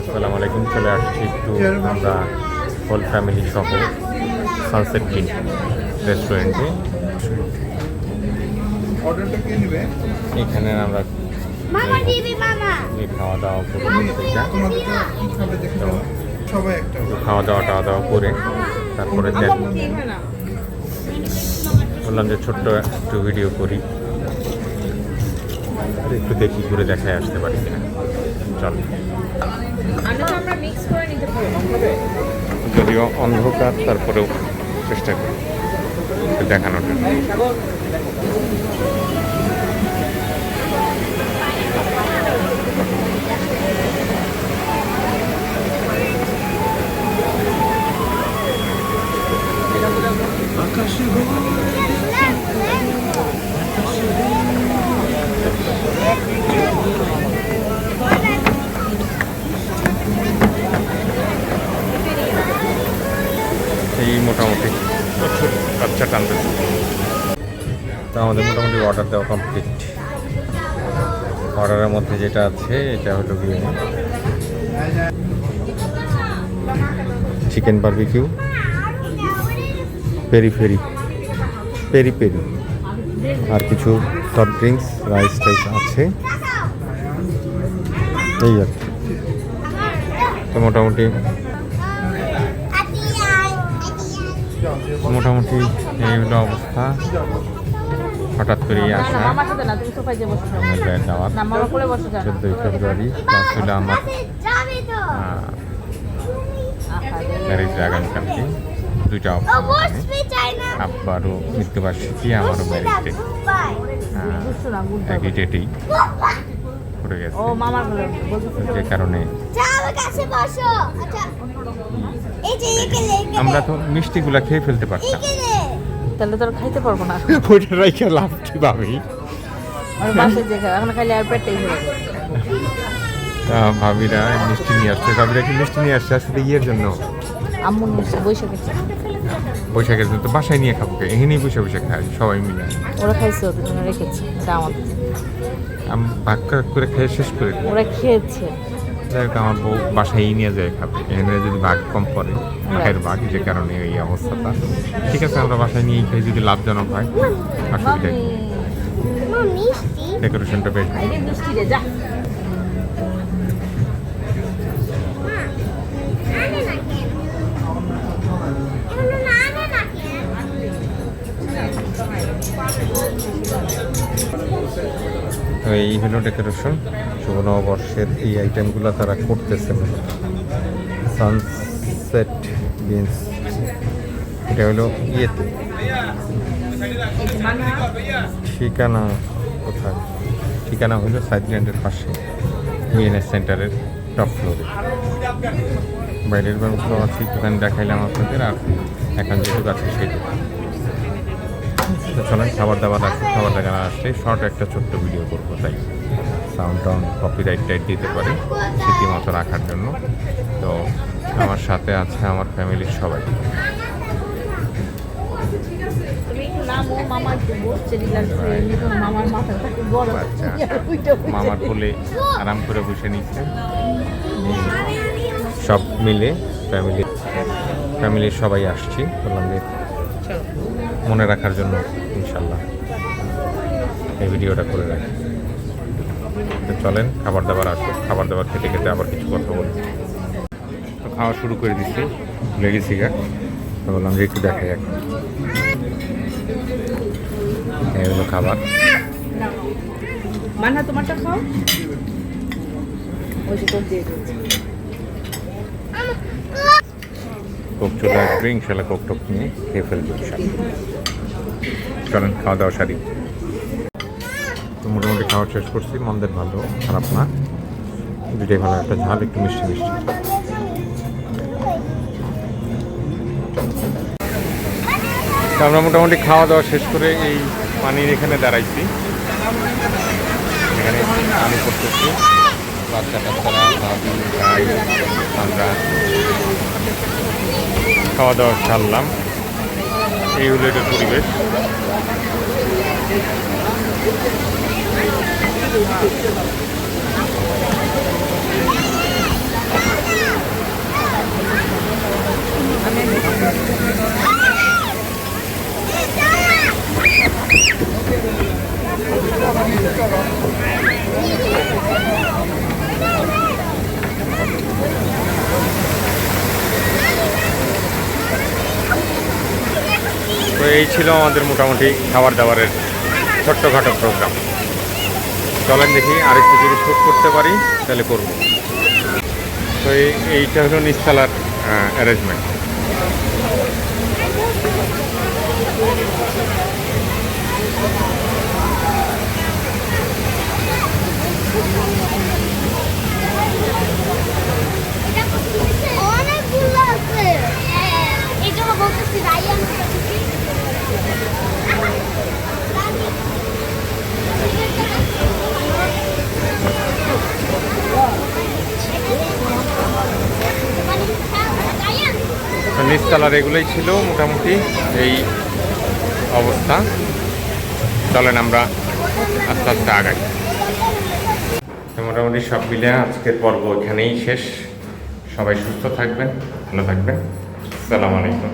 আসসালামু আলাইকুম চলে আসছি একটু আমরা হোল ফ্যামিলি সহ সানসেট কিং রেস্টুরেন্টে এখানে আমরা খাওয়া দাওয়া করে খাওয়া দাওয়া টাওয়া দাওয়া করে তারপরে বললাম যে ছোট্ট একটু ভিডিও করি। একটু দেখি ঘুরে দেখায় আসতে পারি কিনা। চল। যদিও অন্ধকার তারপরেও চেষ্টা করি দেখানোর জন্য। মোটামুটি। বাচ্চা টানতে তো আমাদের মোটামুটি অর্ডার দেওয়া কমপ্লিট অর্ডারের মধ্যে যেটা আছে, এটা হলো গিয়ে chicken barbecue peri peri peri peri আর কিছু সফট ড্রিঙ্কস রাইস টাইস আছে। এই আর কি। তো মোটামুটি মোটামুটি এই হলো অবস্থা। হঠাৎ করে আসা। দাওয়াত চোদ্দোই ফেব্রুয়ারি প্লাস হলো আমার ম্যারেজ আগামীকালকে। দুইটা অপশন আব্বারও মৃত্যুবার্ষিকী আমারও ম্যারেজ ডে একই। ডেটেই পড়ে গেছে। ও মামার তো যে কারণে। যাও আমার কাছে বসো। আচ্ছা এই যে এখানে এখানে আমরা তো মিষ্টিগুলা খেয়ে ফেলতে পারতাম। তাহলে তো আর খাইতে পারব না। ওইটা রাইখে লাভ কি ভাবি? আর বাসে যে খাই, এখন খাইলে আর হয়ে যাবে তা ভাবিরা মিষ্টি নিয়ে আসছে। ভাবিরা কি মিষ্টি নিয়ে আসছে আসলে ইয়ের জন্য? আম্মু নিচ্ছে বৈশাখে বৈশাখের জন্য তো বাসায় নিয়ে খাব? এখানেই বসে বসে খাই সবাই মিলে। ওরা খাইছে ওদের জন্য রেখেছে। এটা আমাদের আমি ভাগ করে খেয়ে শেষ করে দিই ওরা খেয়েছে। যাই হোক আমার বউ বাসায় নিয়ে যায় খাবে। এখানে যদি ভাগ কম পড়ে ভাগের ভাগ যে কারণে এই অবস্থাটা। ঠিক আছে আমরা বাসায় নিয়ে খাই যদি লাভজনক হয় অসুবিধা ডেকোরেশনটা বেশ এই হলো ডেকোরেশন। শুভ নববর্ষের এই আইটেমগুলো তারা করতেছে সানসেট বিনস এটা হলো ইয়েতে। ঠিকানা কোথায়? ঠিকানা হলো সাইডল্যান্ডের পাশে বিএনএস সেন্টারের টপ ফ্লোরে বাইরের ব্যবস্থা আছে দোকান দেখাইলাম আপনাদের, আর এখন যেটুকু আছে সেইটুকু তো চলেন খাবার দাবার আসছে খাবার দাবার আসছে। শর্ট একটা ছোট্ট ভিডিও করব তাই সাউন্ড টাউন কপি রাইট টাইট দিতে পারে স্মৃতিমতো রাখার জন্য। তো আমার সাথে আছে আমার ফ্যামিলির সবাই। মামার গরম আচ্ছা। মামার কোলে আরাম করে বসে নিচ্ছে। সব মিলে ফ্যামিলি ফ্যামিলির সবাই আসছি। বললাম যে মনে রাখার জন্য ইনশাল্লাহ এই ভিডিওটা করে রাখি। চলেন, খাবার দাবার আসো। খাবার দাবার খেতে খেতে আবার কিছু কথা বলি। তো খাওয়া শুরু করে দিচ্ছি লেগেছি গেছি গা তো বললাম যে একটু দেখাই এখন। এই হলো খাবার। মানহা তোমারটা খাও। ওই যে দিয়ে কোক চলে আসবে ইনশাল্লাহ কোক টোক নিয়ে খেয়ে ফেলব চলেন, খাওয়া দাওয়া সারি। তো মোটামুটি খাওয়া শেষ করছি, মন্দের ভালো, খারাপ না। দুটাই ভালো, একটা ঝাল, একটু মিষ্টি মিষ্টি। আমরা মোটামুটি খাওয়া দাওয়া শেষ করে এই পানির এখানে দাঁড়াইছি। এখানে পানি করতেছি বাচ্চা কাচ্চারা ভাবি, ভাই, আমরা খাওয়া দাওয়া সারলাম এই হলো এটা পরিবেশ Thank you. এই ছিল আমাদের মোটামুটি খাবার দাবারের ছোট্টখাটো প্রোগ্রাম চলেন দেখি আরেকটু যদি শ্যুট করতে পারি, তাহলে করব। তো এই, এইটা হলো নিস্তালার অ্যারেঞ্জমেন্ট অনেকগুলো আছে হ্যাঁ এই জন্য বলতেছি রাইয়ান নিচতলার এগুলোই ছিল মোটামুটি এই অবস্থা। চলেন আমরা আস্তে আস্তে আগাই। মোটামুটি সব মিলে আজকের পর্ব এখানেই শেষ। সবাই সুস্থ থাকবেন, ভালো থাকবেন। সালাম আলাইকুম।